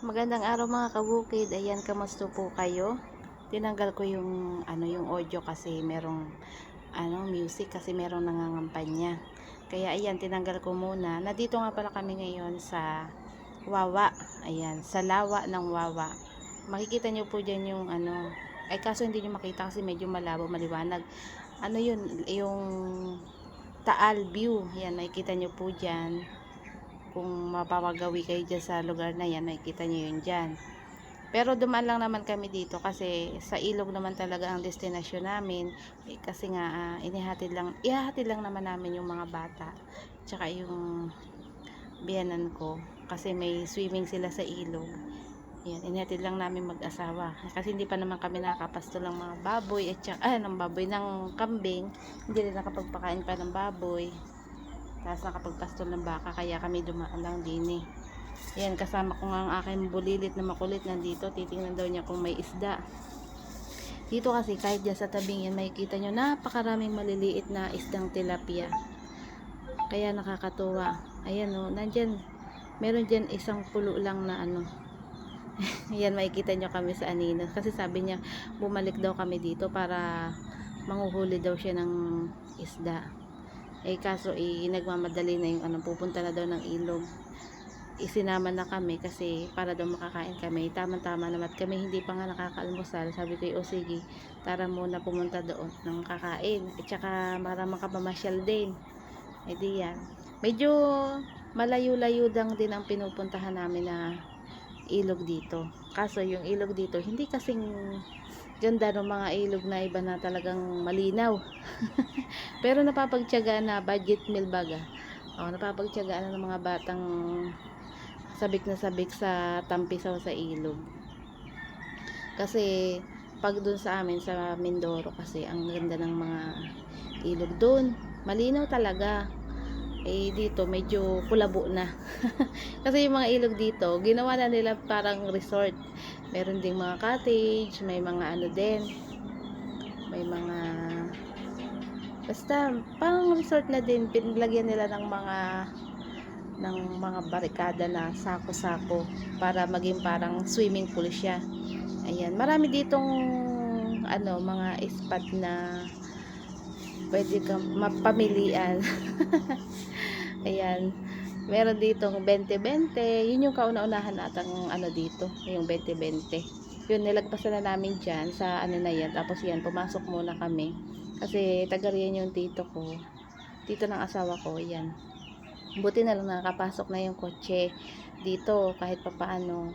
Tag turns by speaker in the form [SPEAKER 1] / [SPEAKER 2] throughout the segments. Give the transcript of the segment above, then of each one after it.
[SPEAKER 1] Magandang araw mga kabukid. Ayan, kamusta po kayo? Tinanggal ko yung ano yung audio kasi merong ano music kasi merong nangangampanya. Kaya ayan, tinanggal ko muna. Nandito nga pala kami ngayon sa Wawa. Ayan, sa lawa ng Wawa. Makikita nyo po dyan yung ano, ay kaso hindi nyo makita kasi medyo malabo, maliwanag. Ano yun, yung Taal view. Ayan, makikita nyo po dyan kung mapapagawi kayo dyan sa lugar na yan, makikita nyo yun dyan. Pero dumaan lang naman kami dito kasi sa ilog naman talaga ang destinasyon namin. Eh, kasi nga, ah, inihatid lang, ihahatid lang naman namin yung mga bata. Tsaka yung biyanan ko. Kasi may swimming sila sa ilog. Yan, inihatid lang namin mag-asawa. Kasi hindi pa naman kami nakakapasto ng mga baboy at tsaka, ah, ng baboy, ng kambing. Hindi rin nakapagpakain pa ng baboy. Tapos nakapagpastol ng baka kaya kami dumaan lang din eh. Yan, kasama ko nga ang aking bulilit na makulit nandito. Titingnan daw niya kung may isda. Dito kasi kahit dyan sa tabing yan makikita nyo napakaraming maliliit na isdang tilapia. Kaya nakakatuwa. Ayan o, nandyan. Meron dyan isang pulo lang na ano. yan makikita nyo kami sa anino. Kasi sabi niya bumalik daw kami dito para manguhuli daw siya ng isda. Eh kaso eh, nagmamadali na yung ano, pupunta na daw ng ilog. Isinama na kami kasi para daw makakain kami. Tama-tama naman kami hindi pa nga nakakaalmusal. Sabi ko, o sige, tara muna pumunta doon ng kakain. At saka para makapamasyal din. Eh di yan. Medyo malayo-layo lang din ang pinupuntahan namin na ilog dito. Kaso yung ilog dito, hindi kasing ganda ng mga ilog na iba na talagang malinaw. Pero napapagtyagaan na budget meal baga. O, napapagtyagaan na ng mga batang sabik na sabik sa tampisaw sa ilog. Kasi pag dun sa amin sa Mindoro kasi ang ganda ng mga ilog doon. Malinaw talaga. Eh dito medyo kulabo na. kasi yung mga ilog dito, ginawa na nila parang resort. Meron ding mga cottage, may mga ano din. May mga basta parang resort na din pinlagyan nila ng mga ng mga barikada na sako-sako para maging parang swimming pool siya. Ayan, marami ditong ano, mga spot na pwede kang mapamilian. Ayan. Meron dito 20-20. Yun yung kauna-unahan natang ano dito. Yung 20-20. Yun, nilagpasan na namin dyan sa ano na yan. Tapos yan, pumasok muna kami. Kasi taga riyan yung tito ko. Tito ng asawa ko, yan. Buti na lang nakakapasok na yung kotse dito kahit papaano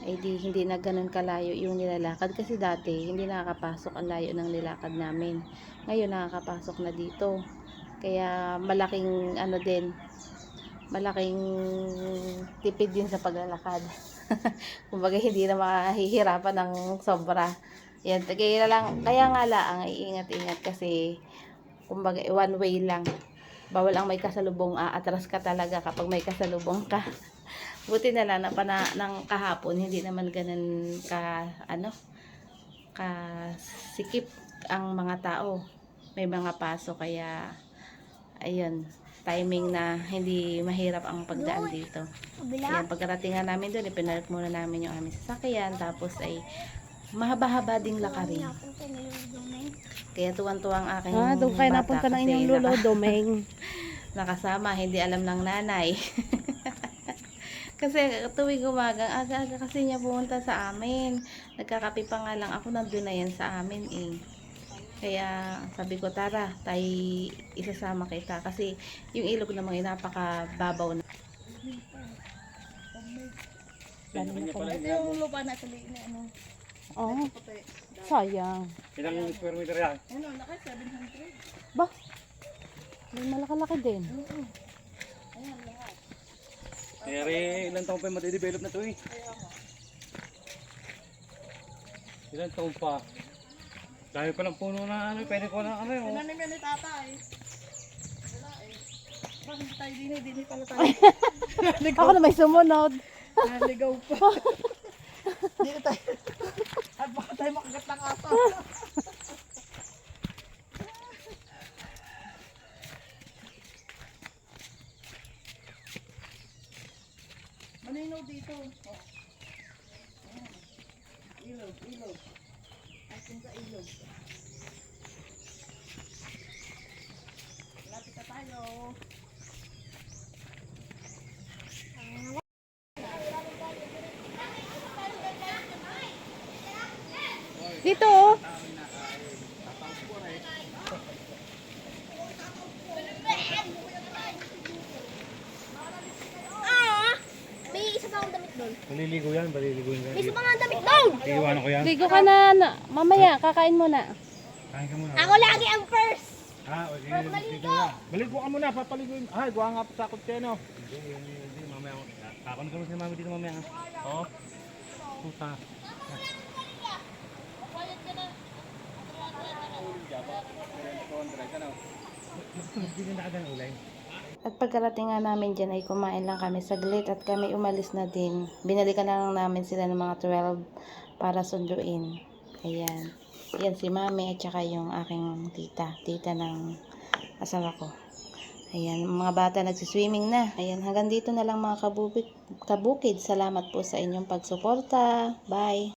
[SPEAKER 1] ay di, hindi na ganun kalayo yung nilalakad kasi dati hindi nakakapasok ang layo ng nilakad namin. Ngayon nakakapasok na dito. Kaya malaking ano din malaking tipid din sa paglalakad. Kumbaga hindi na makahihirapan ng sobra. Yan kaya lang kaya nga lang iingat-ingat kasi kumbaga one way lang. Bawal ang may kasalubong aatras ka talaga kapag may kasalubong ka buti na lang na pana, ng kahapon hindi naman ganun ka ano ka sikip ang mga tao may mga paso kaya ayun timing na hindi mahirap ang pagdaan dito Ayan, pagkarating nga namin doon, ipinalit muna namin yung aming sasakyan, tapos ay mahaba-haba ding lakarin. Kaya tuwan-tuwa ang aking
[SPEAKER 2] Ah, doon kayo napunta ng inyong lolo,
[SPEAKER 1] naka-
[SPEAKER 2] Domeng.
[SPEAKER 1] nakasama, hindi alam ng nanay. kasi tuwing umaga, aga-aga kasi niya pumunta sa amin. Nagkakape pa nga lang ako, nandun na yan sa amin eh. Kaya sabi ko, tara, tayo isasama kita. Kasi yung ilog naman ay napakababaw na.
[SPEAKER 2] Lalo na pala.
[SPEAKER 1] Ito yung lupa na tuloy na ano.
[SPEAKER 2] Oo, sayang.
[SPEAKER 3] Ilang square meter yan?
[SPEAKER 1] Ano, naka 700.
[SPEAKER 2] Ba? May malakalaki din.
[SPEAKER 3] Kaya rin, ilang taon pa yung matidevelop na to eh. Ilang taon pa. Dahil ko ng puno na ano, pwede ko na ano yun.
[SPEAKER 1] Ano naman ni tatay? Wala eh. Bakit hindi tayo din eh, din pala tayo.
[SPEAKER 2] Ako na may sumunod.
[SPEAKER 1] Naligaw pa. Dito tayo. At baka tayo makagat ng aso. Malinaw dito. Oh.
[SPEAKER 2] Dito oh.
[SPEAKER 4] Ah! May isa pa akong damit doon.
[SPEAKER 3] Maliligo yan, maliligo yan.
[SPEAKER 4] Isa pa nga damit doon!
[SPEAKER 3] Iiwanan ko yan.
[SPEAKER 2] Ligo ka na, na. Mamaya, kakain mo na.
[SPEAKER 3] Kain ka muna.
[SPEAKER 4] Ako lagi ang first!
[SPEAKER 3] Ah, okay. Maligo ka. Maligo ka muna, papaligoin. Ay, gawa nga pa sa akot kayo, no? Hindi, hindi, hindi. Mamaya ako. Ako na kami si mami dito mamaya. Oo. Puta. Hindi na nakadang ulay.
[SPEAKER 1] At pagkarating nga namin dyan ay kumain lang kami saglit at kami umalis na din. Binalikan na lang namin sila ng mga 12 para sunduin. Ayan. Yan si mami at saka yung aking tita. Tita ng asawa ko. Ayan, mga bata nagsiswimming na. Ayan, hanggang dito na lang mga kabukid. Salamat po sa inyong pagsuporta. Bye!